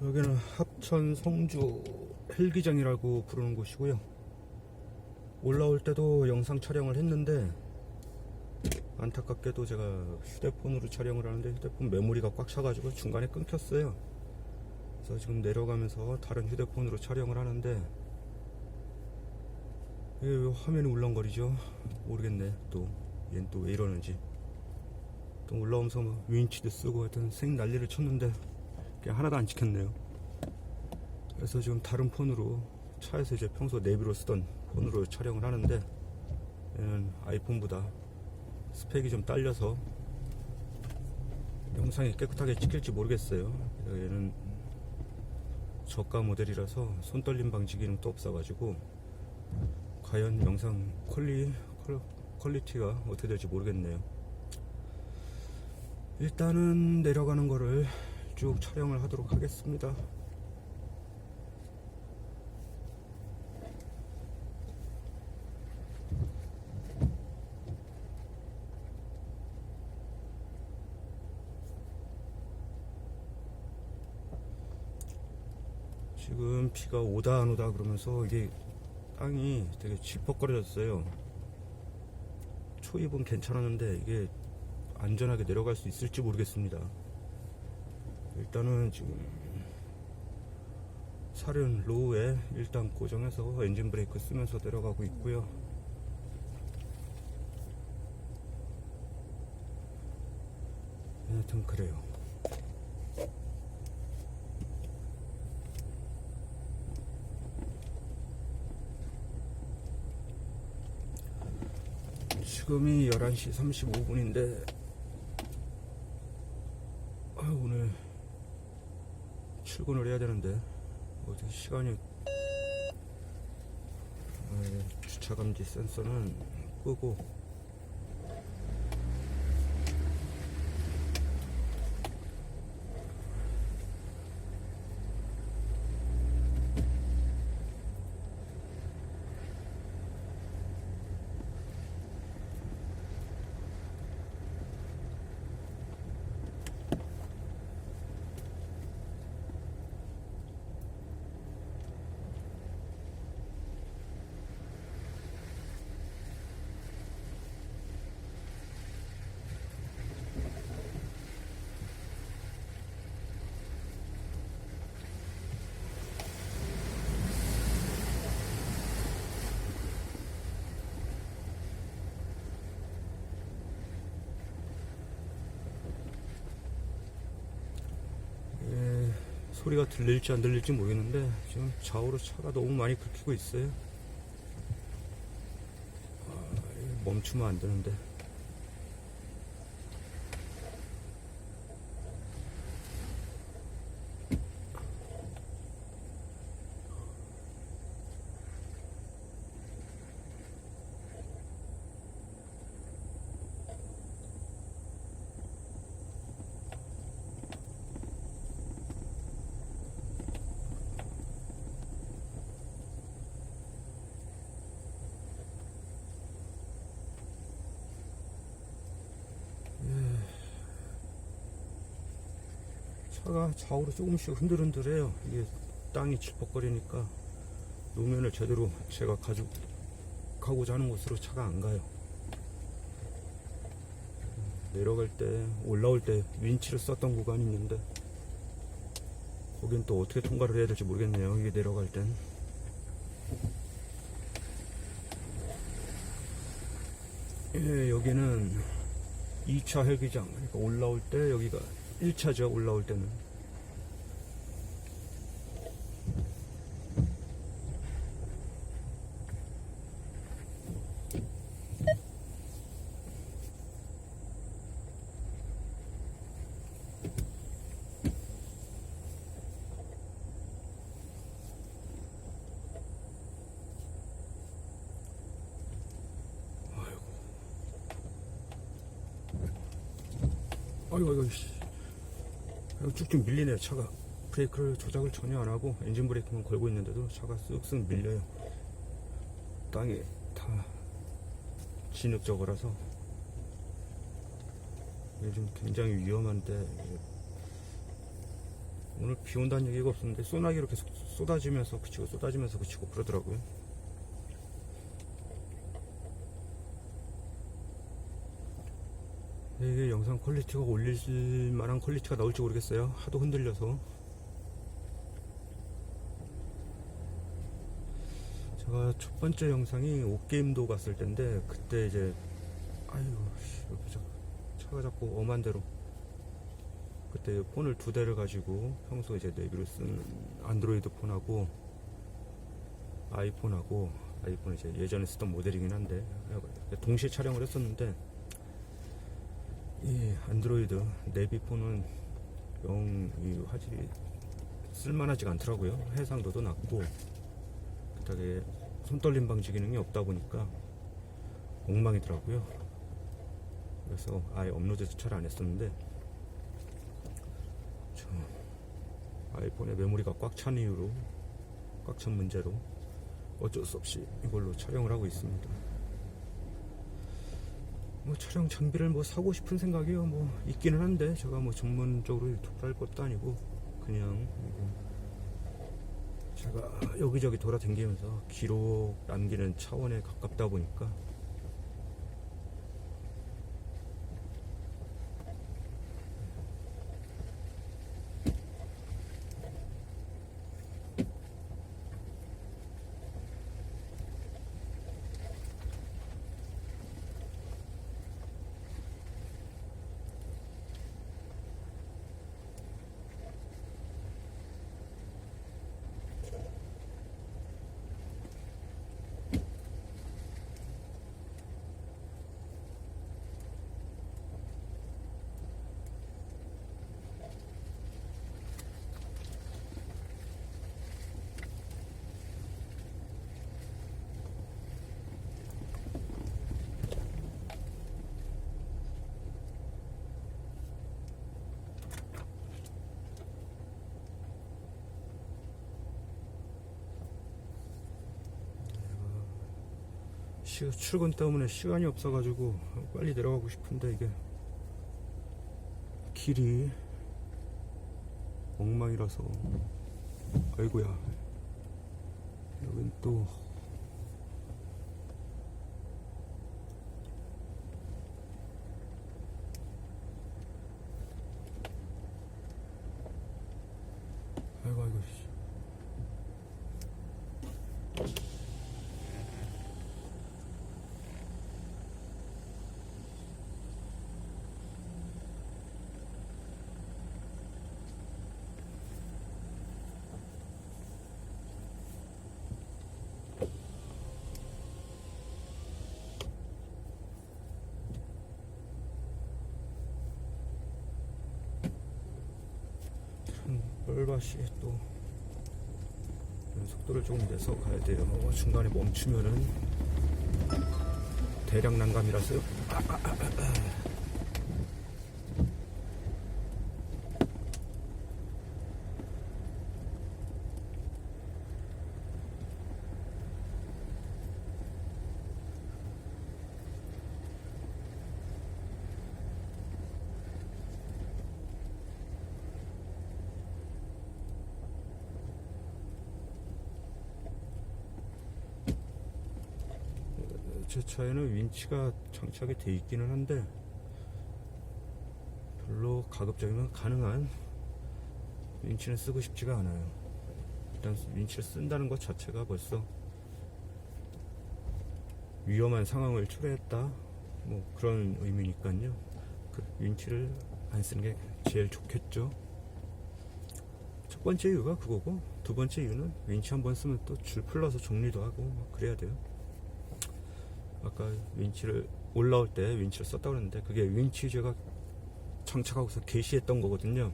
여기는 합천 성주 헬기장이라고 부르는 곳이고요. 올라올 때도 영상 촬영을 했는데 안타깝게도 제가 휴대폰으로 촬영을 하는데 휴대폰 메모리가 꽉 차가지고 중간에 끊겼어요. 그래서 지금 내려가면서 다른 휴대폰으로 촬영을 하는데 왜 화면이 울렁거리죠? 모르겠네. 또 얘는 또 왜 이러는지. 또 올라오면서 막 윈치도 쓰고 하여튼 생 난리를 쳤는데 하나도 안 찍혔네요. 그래서 지금 다른 폰으로 차에서 이제 평소 내비로 쓰던 폰으로 촬영을 하는데 얘는 아이폰보다 스펙이 좀 딸려서 영상이 깨끗하게 찍힐지 모르겠어요. 얘는 저가 모델이라서 손 떨림 방지 기능도 없어가지고 과연 영상 퀄리, 퀄- 퀄리티가 어떻게 될지 모르겠네요. 일단은 내려가는 거를 쭉 촬영을 하도록 하겠습니다. 지금 비가 오다 안 오다 그러면서 이게 땅이 되게 질퍽거려졌어요. 초입은 괜찮았는데 이게 안전하게 내려갈 수 있을지 모르겠습니다. 일단은 지금 사륜 로우에 일단 고정해서 엔진 브레이크 쓰면서 내려가고 있고요. 하여튼 그래요. 지금이 11시 35분인데 아, 오늘 출근을 해야 되는데 어떻게 시간이. 아, 주차 감지 센서는 끄고 소리가 들릴지 안 들릴지 모르겠는데 지금 좌우로 차가 너무 많이 긁히고 있어요. 아, 멈추면 안 되는데. 차가 좌우로 조금씩 흔들흔들해요. 이게 땅이 질퍽거리니까 노면을 제대로 제가 가지고 가고자 하는 곳으로 차가 안 가요. 내려갈 때, 올라올 때 윈치를 썼던 구간이 있는데 거긴 또 어떻게 통과를 해야 될지 모르겠네요. 이게 내려갈 땐. 예, 여기는 2차 헬기장. 그러니까 올라올 때 여기가 1차죠. 올라올 때는. 아이고, 아이고, 씨. 이거 쭉쭉 밀리네요, 차가. 브레이크를 조작을 전혀 안 하고 엔진 브레이크만 걸고 있는데도 차가 쓱쓱 밀려요. 땅이 다 이게 좀 굉장히 위험한데 오늘 비 온다는 얘기가 없었는데 소나기로 계속 쏟아지면서 그치고 쏟아지면서 그치고 그러더라고요. 이게 영상 퀄리티가 올릴 만한 퀄리티가 나올지 모르겠어요. 하도 흔들려서. 제가 첫 번째 영상이 옷게임도 갔을 때인데 그때 이제 아유 차가 자꾸 엄한 대로 그때 폰을 두 대를 가지고 평소 이제 내비로 쓰는 안드로이드 폰하고 아이폰하고 아이폰 이제 예전에 쓰던 모델이긴 한데 동시에 촬영을 했었는데 이 안드로이드. 내비 폰은 영 이 화질이 쓸만하지가 않더라고요. 해상도도 낮고. 그다음에 손떨림 방지 기능이 없다 보니까 엉망이더라고요. 그래서 아예 업로드도 잘안 했었는데 저 아이폰의 메모리가 꽉 찬 이유로 꽉 찬 문제로 어쩔 수 없이 이걸로 촬영을 하고 있습니다. 뭐 촬영 장비를 뭐 사고 싶은 생각이요. 뭐 있기는 한데 제가 뭐 전문적으로 유튜브를 할 것도 아니고 그냥 제가 여기저기 돌아다니면서 기록 남기는 차원에 가깝다 보니까 시- 출근 때문에 시간이 없어가지고 빨리 내려가고 싶은데 이게 길이 엉망이라서. 아이고야. 여긴 또 아이고 아이고 씨. 참 뻘밭이 또 속도를 조금 내서 가야 돼요. 어, 중간에 멈추면은 대량 난감이라서요. 제 차에는 윈치가 장착이 돼 있기는 한데 별로 가급적이면 가능한 윈치는 쓰고 싶지가 않아요. 일단 윈치를 쓴다는 것 자체가 벌써 위험한 상황을 초래했다 뭐 그런 의미니까요. 그 윈치를 안 쓰는 게 제일 좋겠죠. 첫 번째 이유가 그거고 두 번째 이유는 윈치 한 번 쓰면 또 줄 풀러서 정리도 하고 막 그래야 돼요. 아까 윈치를 올라올 때 윈치를 썼다고 그랬는데 그게 윈치 제가 장착하고서 게시했던 거거든요.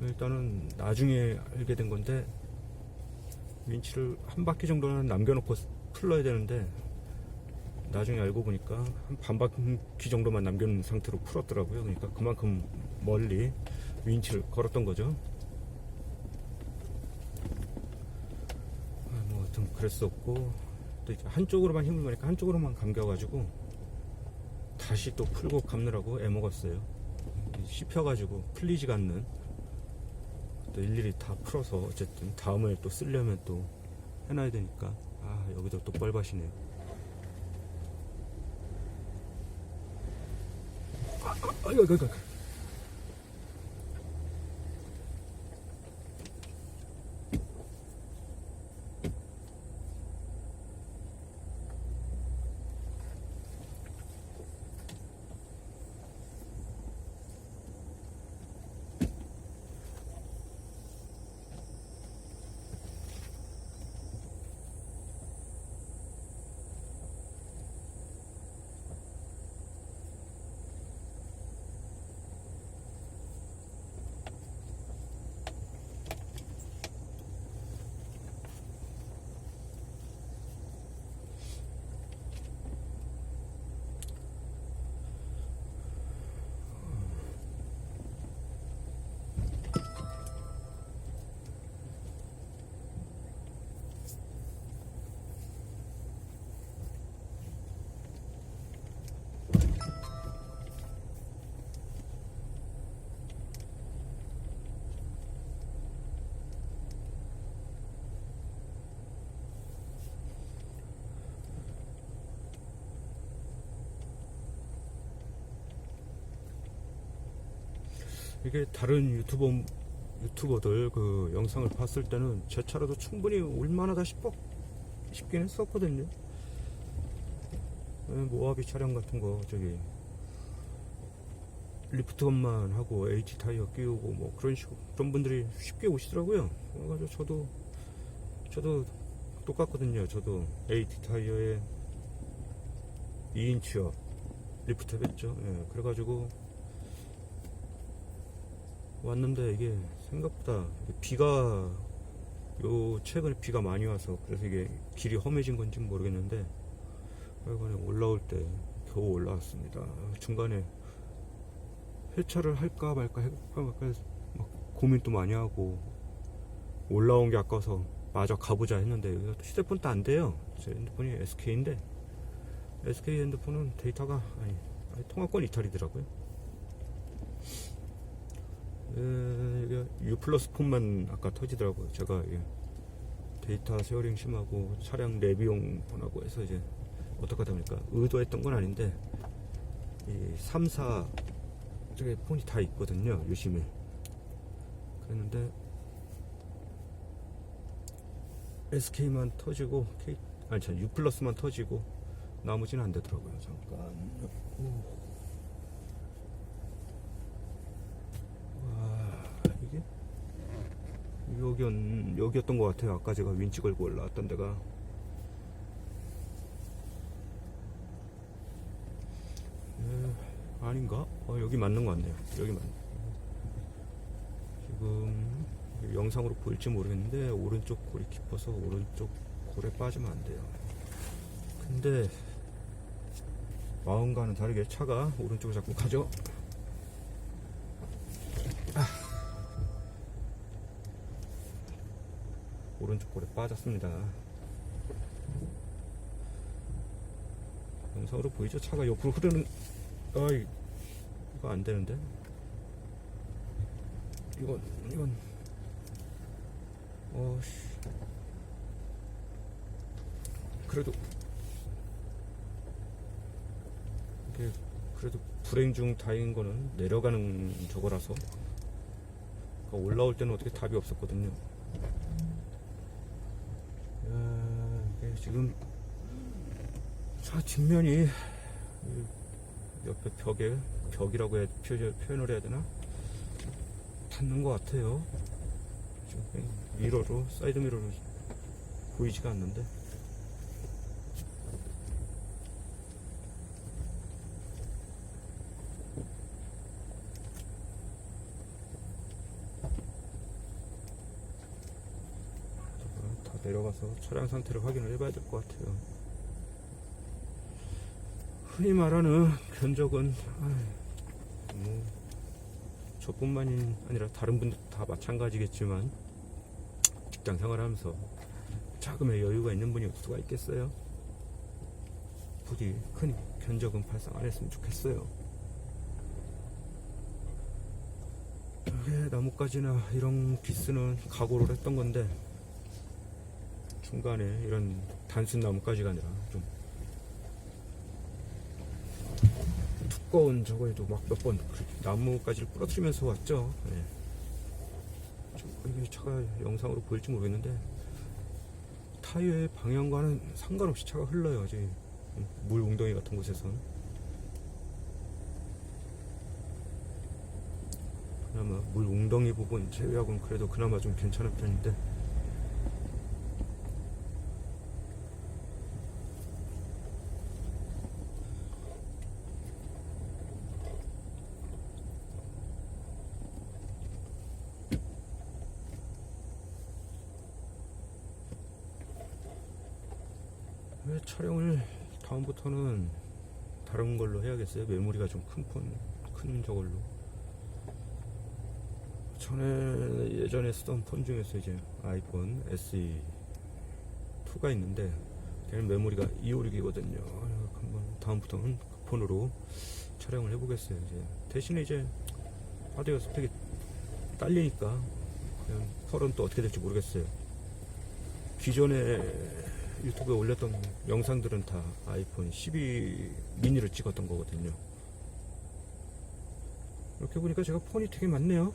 일단은 나중에 알게 된 건데 윈치를 한 바퀴 정도는 남겨놓고 풀러야 되는데 나중에 알고 보니까 한 반 바퀴 정도만 남겨놓은 상태로 풀었더라고요. 그러니까 그만큼 멀리 윈치를 걸었던 거죠. 아, 뭐 하여튼 그랬었고 또 한쪽으로만 힘을 주니까 한쪽으로만 감겨가지고 다시 또 풀고 감느라고 애 먹었어요. 씹혀가지고 풀리지가 않는. 또 일일이 다 풀어서 어쨌든 다음에 또 쓰려면 또 해놔야 되니까. 아 여기도 또 뻘밭이네요. 아, 아, 아이고 아이고 아 이게 다른 유튜버 유튜버들 그 영상을 봤을 때는 제 차라도 충분히 올만하다 싶어 싶긴 했었거든요. 예, 모하비 차량 같은 거 저기 리프트건만 하고 H 타이어 끼우고 뭐 그런 식으로 그런 분들이 쉽게 오시더라고요. 그래가지고 저도 저도 똑같거든요. 저도 AT 타이어에 2인치업 리프트 했죠. 예, 그래가지고 왔는데 이게 생각보다 비가 요 최근에 비가 많이 와서 그래서 이게 길이 험해진 건지 는 모르겠는데 하여간에 올라올 때 겨우 올라왔습니다. 중간에 회차를 할까 말까 할까 말까 막 고민도 많이 하고 올라온 게 아까워서 마저 가보자 했는데 여기가 또 휴대폰 도 안 돼요. 제 핸드폰이 SK인데 SK 핸드폰은 데이터가 아니 통화권 이탈이더라고요. 에, 이게 U 플러스 폰만 아까 터지더라고요. 제가 데이터 쉐어링 심하고 차량 내비용 폰하고 해서 이제 어떡하다 보니까 의도했던 건 아닌데 이 3, 4 저게 폰이 다 있거든요. 유심히. 그랬는데 SK만 터지고 K 아니 참 U 플러스만 터지고 나머지는 안 되더라고요. 잠깐. 오. 와 이게 여기 여기였던 것 같아요. 아까 제가 윈치 걸고 올라왔던 데가 에, 아닌가? 어, 여기 맞는 것 같네요. 여기 맞. 지금 영상으로 보일지 모르겠는데 오른쪽 골이 깊어서 오른쪽 골에 빠지면 안 돼요. 근데 마음과는 다르게 차가 오른쪽으로 자꾸 가죠. 오른쪽 골에 빠졌습니다. 영상으로 보이죠? 차가 옆으로 흐르는, 아이, 이거 안 되는데? 이건, 이건, 어씨. 그래도, 이게, 그래도 불행 중 다행인 거는 내려가는 저거라서, 그러니까 올라올 때는 어떻게 답이 없었거든요. 야, 이게 지금 차 뒷면이 이 옆에 벽에 벽이라고 해, 표, 표현을 해야 되나? 닿는 것 같아요. 미러로 사이드 미러로 보이지가 않는데. 다 내려가서 차량 상태를 확인을 해봐야 될 것 같아요. 흔히 말하는 견적은 뭐 저뿐만이 아니라 다른 분들 다 마찬가지겠지만 직장 생활하면서 자금에 여유가 있는 분이 없을 수가 있겠어요. 부디 큰 견적은 발생 안 했으면 좋겠어요. 아, 이게 나뭇가지나 이런 기스는 각오를 했던 건데 중간에 이런 단순 나뭇가지가 아니라 좀 두꺼운 저거에도 막 몇 번 나뭇가지를 부러뜨리면서 왔죠. 예. 좀 이게 차가 영상으로 보일지 모르겠는데 타이어의 방향과는 상관없이 차가 흘러요. 아직 물 웅덩이 같은 곳에서는. 그나마 물 웅덩이 부분 제외하고는 그래도 그나마 좀 괜찮은 편인데 다음부터는 다른 걸로 해야겠어요. 메모리가 좀 큰 폰, 큰 저걸로. 전에 예전에 쓰던 폰 중에서 이제 아이폰 SE 2가 있는데 걔는 메모리가 256이거든요. 한번 다음부터는 그 폰으로 촬영을 해보겠어요. 이제 대신에 이제 하드웨어 스펙이 딸리니까 그냥 펄은 또 어떻게 될지 모르겠어요. 기존에 유튜브에 올렸던 영상들은 다 아이폰 12 미니를 찍었던 거거든요. 이렇게 보니까 제가 폰이 되게 많네요.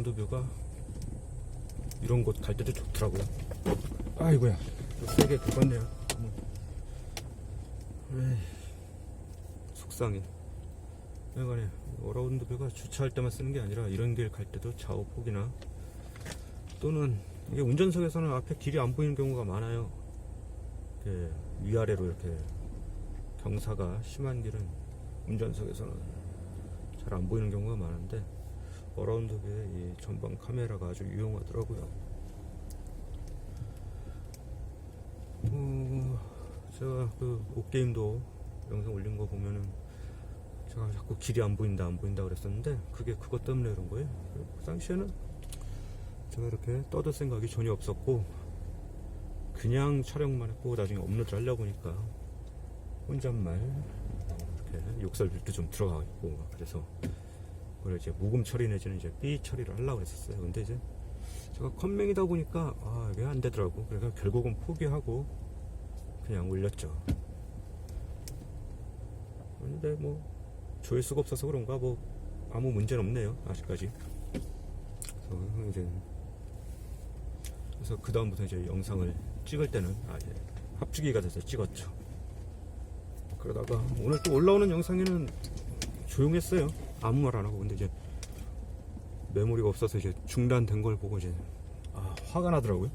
네, 어라운드 뷰가 이런 곳 갈 때도 좋더라고요. 아이고야, 세게 긁었네요. 에이, 속상해. 내가네 어라운드 뷰가 주차할 때만 쓰는 게 아니라 이런 길 갈 때도 좌우 폭이나 또는 이게 운전석에서는 앞에 길이 안 보이는 경우가 많아요. 이렇게 위아래로 이렇게 경사가 심한 길은 운전석에서는 잘 안 보이는 경우가 많은데 어라운드뷰의 이 전방 카메라가 아주 유용하더라고요. 어, 제가 그 옷게임도 영상 올린 거 보면은 제가 자꾸 길이 안 보인다 안 보인다 그랬었는데 그게 그것 때문에 그런 거예요. 그 당시에는 제가 이렇게 떠들 생각이 전혀 없었고 그냥 촬영만 했고 나중에 업로드 하려고 하니까 혼잣말 이렇게 욕설도 좀 들어가 있고 막 그래서 그걸 이제 묵음 처리 내지는 이제 삐 처리를 하려고 했었어요. 근데 이제 제가 컴맹이다 보니까 아 이게 안 되더라고. 그래서 결국은 포기하고 그냥 올렸죠. 근데 뭐 조회수가 없어서 그런가 뭐 아무 문제는 없네요. 아직까지. 그래서 이제 그래서 그 다음부터 이제 영상을 찍을 때는 아 예 합주기가 돼서 찍었죠. 그러다가 오늘 또 올라오는 영상에는 조용했어요. 아무 말 안 하고 근데 이제 메모리가 없어서 이제 중단된 걸 보고 이제 아 화가 나더라고요.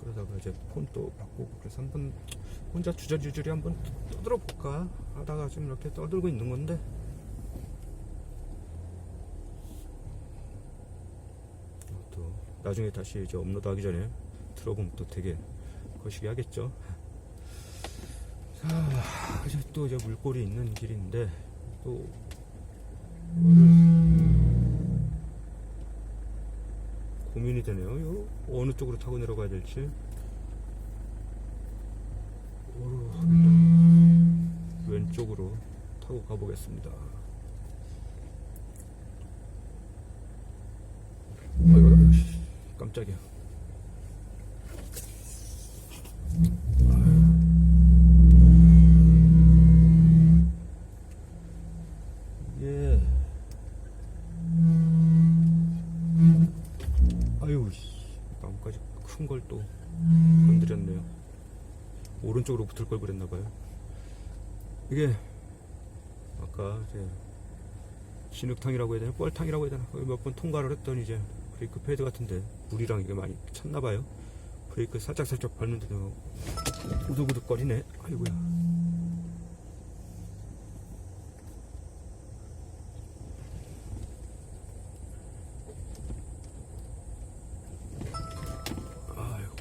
그러다가 이제 폰 또 바꾸고 그래서 한번 혼자 주저주저리 한번 떠들어 볼까 하다가 좀 이렇게 떠들고 있는 건데 또 나중에 다시 이제 업로드하기 전에 들어보면 또 되게 거시기 하겠죠. 자, 이제 또 이제 물골이 있는 길인데 또 고민이 되네요. 이거 어느 쪽으로 타고 내려가야 될지. 왼쪽으로 타고 가보겠습니다. 아이고, 씨, 깜짝이야. 예. 아유, 나뭇가지 큰 걸 또 건드렸네요. 오른쪽으로 붙을 걸 그랬나봐요. 이게, 아까 이제, 진흙탕이라고 해야 되나? 뻘탕이라고 해야 되나? 몇 번 통과를 했더니 이제, 브레이크 패드 같은데, 물이랑 이게 많이 찼나봐요. 브레이크 살짝 살짝 밟는데도 우득우득 거리네. 아이고야. 아이고.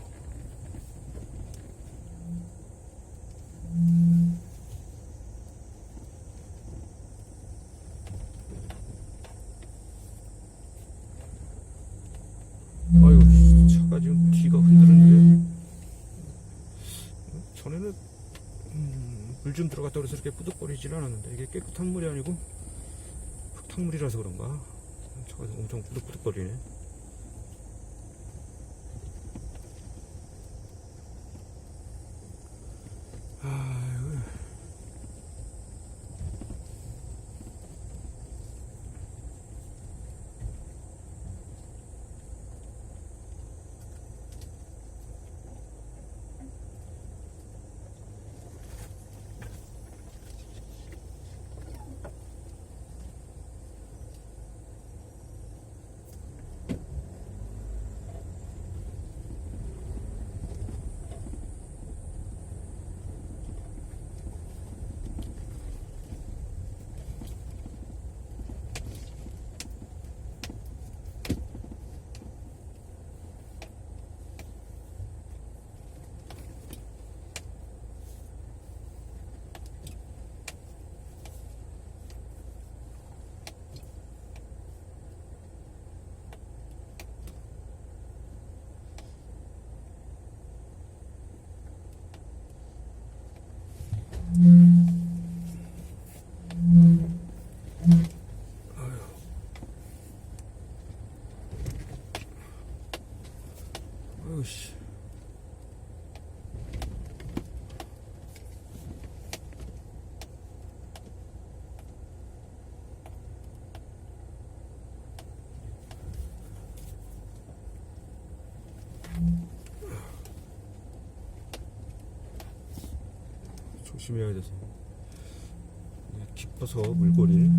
아이고 차가 지금 뒤가 흔들흔들해 전에는 음, 물좀 들어갔다 그래서 이렇게 뿌득거리질 않았는데 이게 깨끗한 물이 아니고 흙탕물이라서 그런가? 차가 엄청 뿌득뿌득거리네 아이고 아유 씨. 조심해야 돼서. 깊어서 물골이